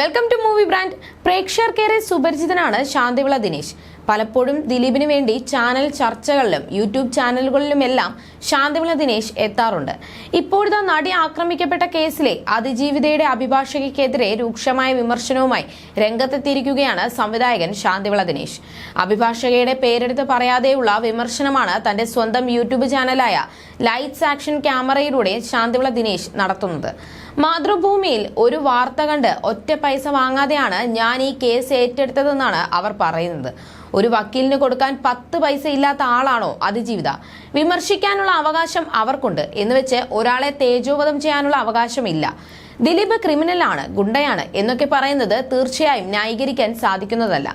Welcome to movie brand പ്രേക്ഷകർക്കേറെ സുപരിചിതനാണ് ശാന്തിവിള ദിനേശ്. പലപ്പോഴും ദിലീപിന് വേണ്ടി ചാനൽ ചർച്ചകളിലും യൂട്യൂബ് ചാനലുകളിലുമെല്ലാം ശാന്തിവിള ദിനേശ് എത്താറുണ്ട്. ഇപ്പോഴത്തെ നടി ആക്രമിക്കപ്പെട്ട കേസിലെ അതിജീവിതയുടെ അഭിഭാഷകയ്ക്കെതിരെ രൂക്ഷമായ വിമർശനവുമായി രംഗത്തെത്തിയിരിക്കുകയാണ് സംവിധായകൻ ശാന്തിവിള ദിനേശ്. അഭിഭാഷകയുടെ പേരെടുത്ത് പറയാതെയുള്ള വിമർശനമാണ് തന്റെ സ്വന്തം യൂട്യൂബ് ചാനലായ ലൈറ്റ്സ് ആക്ഷൻ ക്യാമറയിലൂടെ ശാന്തിവിള ദിനേശ് നടത്തുന്നത്. മാതൃഭൂമിയിൽ ഒരു വാർത്ത കണ്ട് ഒറ്റ പൈസ വാങ്ങാതെയാണ് ഞാൻ ഈ കേസ് ഏറ്റെടുത്തതെന്നാണ് അവർ പറയുന്നത്. ഒരു വക്കീലിന് കൊടുക്കാൻ പത്ത് പൈസ ഇല്ലാത്ത ആളാണോ അതിജീവിത? വിമർശിക്കാനുള്ള അവകാശം അവർക്കുണ്ട്. എന്ന് വെച്ച് ഒരാളെ തേജോവധം ചെയ്യാനുള്ള അവകാശമില്ല. ദിലീപ് ക്രിമിനലാണ് ഗുണ്ടയാണ് എന്നൊക്കെ പറയുന്നത് തീർച്ചയായും ന്യായീകരിക്കാൻ സാധിക്കുന്നതല്ല.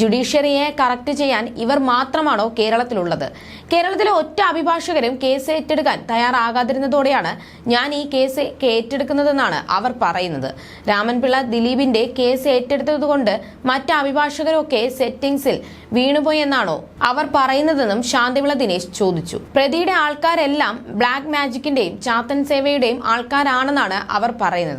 ജുഡീഷ്യറിയെ കറക്റ്റ് ചെയ്യാൻ ഇവർ മാത്രമാണോ കേരളത്തിലുള്ളത്? കേരളത്തിലെ ഒറ്റ അഭിഭാഷകരും കേസ് ഏറ്റെടുക്കാൻ തയ്യാറാകാതിരുന്നതോടെയാണ് ഞാൻ ഈ കേസ് ഏറ്റെടുക്കുന്നതെന്നാണ് അവർ പറയുന്നത്. രാമൻപിള്ള ദിലീപിന്റെ കേസ് ഏറ്റെടുത്തതുകൊണ്ട് മറ്റ് അഭിഭാഷകരൊക്കെ സെറ്റിംഗ്സിൽ വീണുപോയെന്നാണോ അവർ പറയുന്നതെന്നും ശാന്തിവിള ദിനേശ് ചോദിച്ചു. പ്രതിയുടെ ആൾക്കാരെല്ലാം ബ്ലാക്ക് മാജിക്കിന്റെയും ചാത്തൻ സേവയുടെയും ആൾക്കാരാണെന്നാണ് അവർ പറയുന്നത്.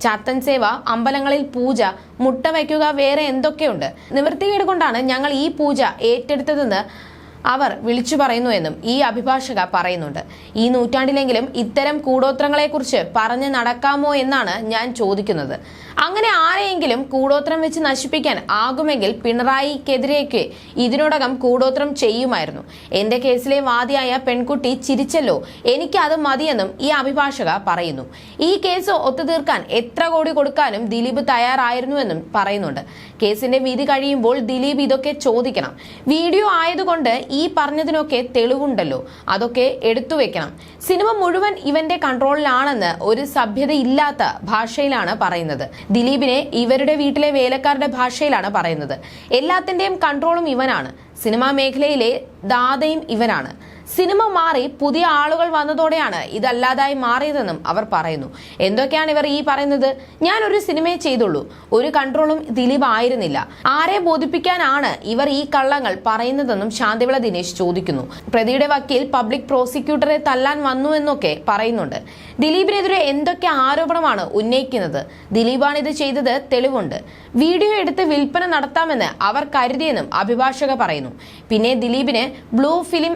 ചാത്തൻ സേവ അമ്പലങ്ങളിൽ പൂജ മുട്ട വയ്ക്കുക വേറെ എന്തൊക്കെയുണ്ട്? നിവൃത്തികേട് കൊണ്ടാണ് ഞങ്ങൾ ഈ പൂജ ഏറ്റെടുത്തതെന്ന് അവർ വിളിച്ചു പറയുന്നു എന്നും ഈ അഭിഭാഷക പറയുന്നുണ്ട്. ഈ നൂറ്റാണ്ടിലെങ്കിലും ഇത്തരം കൂടോത്രങ്ങളെക്കുറിച്ച് പറഞ്ഞ് നടക്കാമോ എന്നാണ് ഞാൻ ചോദിക്കുന്നത്. അങ്ങനെ ആരെയെങ്കിലും കൂടോത്രം വെച്ച് നശിപ്പിക്കാൻ ആകുമെങ്കിൽ പിണറായിക്കെതിരെയൊക്കെ ഇതിനോടകം കൂടോത്രം ചെയ്യുമായിരുന്നു. എന്റെ കേസിലെ വാദിയായ പെൺകുട്ടി ചിരിച്ചല്ലോ. എനിക്ക് അത് മതിയെന്നും ഈ അഭിഭാഷക പറയുന്നു. ഈ കേസ് ഒത്തുതീർക്കാൻ എത്ര കോടി കൊടുക്കാനും ദിലീപ് തയ്യാറായിരുന്നുവെന്നും പറയുന്നുണ്ട്. കേസിന്റെ വിധി കഴിയുമ്പോൾ ദിലീപ് ഇതൊക്കെ ചോദിക്കണം. വീഡിയോ ആയതുകൊണ്ട് ഈ പറഞ്ഞതിനൊക്കെ തെളിവുണ്ടല്ലോ. അതൊക്കെ എടുത്തു വെക്കണം. സിനിമ മുഴുവൻ ഇവന്റെ കൺട്രോളിലാണെന്ന് ഒരു സഭ്യതയില്ലാത്ത ഭാഷയിലാണ് പറയുന്നത്. ദിലീപിനെ ഇവരുടെ വീട്ടിലെ വേലക്കാരുടെ ഭാഷയിലാണ് പറയുന്നത്. എല്ലാത്തിന്റെയും കൺട്രോളും ഇവനാണ്. സിനിമാ മേഖലയിലെ ദാതയും ഇവനാണ്. സിനിമ മാറി പുതിയ ആളുകൾ വന്നതോടെയാണ് ഇതല്ലാതായി മാറിയതെന്നും അവർ പറയുന്നു. എന്തൊക്കെയാണ് ഇവർ ഈ പറയുന്നത്? ഞാൻ ഒരു സിനിമയെ ചെയ്തുള്ളൂ. ഒരു കൺട്രോളും ദിലീപ് ആയിരുന്നില്ല. ആരെ ബോധിപ്പിക്കാനാണ് ഇവർ ഈ കള്ളങ്ങൾ പറയുന്നതെന്നും ശാന്തിവിള ദിനേശ് ചോദിക്കുന്നു. പ്രതിയുടെ വക്കീൽ പബ്ലിക് പ്രോസിക്യൂട്ടറെ തല്ലാൻ വന്നു എന്നൊക്കെ പറയുന്നുണ്ട്. ദിലീപിനെതിരെ എന്തൊക്കെ ആരോപണമാണ് ഉന്നയിക്കുന്നത്? ദിലീപാണ് ഇത് ചെയ്തത് തെളിവുണ്ട്. വീഡിയോ എടുത്ത് വിൽപ്പന നടത്താമെന്ന് അവർ കരുതിയെന്നും അഭിഭാഷക പറയുന്നു. പിന്നെ ദിലീപിന് ബ്ലൂ ഫിലിം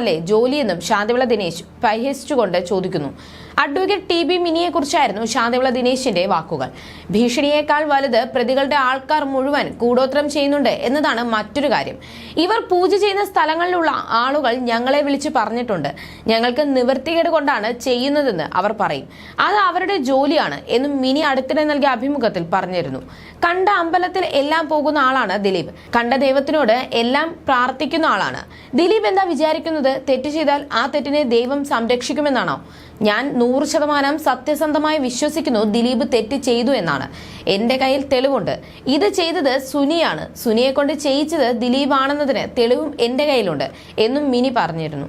കച്ചവടമല്ലേ ജോലിയെന്നും ശാന്തിവിള ദിനേശ് പരിഹസിച്ചുകൊണ്ട് ചോദിക്കുന്നു. അഡ്വക്കേറ്റ് ടി ബി മിനിയെ കുറിച്ചായിരുന്നു ശാന്തിവിള ദിനേശിന്റെ വാക്കുകൾ. ഭീഷണിയേക്കാൾ വലുത് പ്രതികളുടെ ആൾക്കാർ മുഴുവൻ കൂടോത്രം ചെയ്യുന്നുണ്ട് എന്നതാണ് മറ്റൊരു കാര്യം. ഇവർ പൂജ ചെയ്യുന്ന സ്ഥലങ്ങളിലുള്ള ആളുകൾ ഞങ്ങളെ വിളിച്ച് പറഞ്ഞിട്ടുണ്ട്. ഞങ്ങൾക്ക് നിവൃത്തികേട് കൊണ്ടാണ് ചെയ്യുന്നതെന്ന് അവർ പറയും. അത് അവരുടെ ജോലിയാണ് എന്നും മിനി അടുത്തിടെ നൽകിയ അഭിമുഖത്തിൽ പറഞ്ഞിരുന്നു. കണ്ട അമ്പലത്തിൽ എല്ലാം പോകുന്ന ആളാണ് ദിലീപ്. കണ്ട ദൈവത്തിനോട് എല്ലാം പ്രാർത്ഥിക്കുന്ന ആളാണ്. ദിലീപ് എന്താ വിചാരിക്കുന്നത്? തെറ്റ് ചെയ്താൽ ആ തെറ്റിനെ ദൈവം സംരക്ഷിക്കുമെന്നാണോ? ഞാൻ നൂറ് ശതമാനം സത്യസന്ധമായി വിശ്വസിക്കുന്നു ദിലീപ് തെറ്റ് ചെയ്തു എന്നാണ്. എന്റെ കയ്യിൽ തെളിവുണ്ട്. ഇത് ചെയ്തത് സുനിയാണ്. സുനിയെ കൊണ്ട് ചെയ്യിച്ചത് ദിലീപ് ആണെന്നതിന് തെളിവും എന്റെ കയ്യിലുണ്ട് എന്നും മിനി പറഞ്ഞിരുന്നു.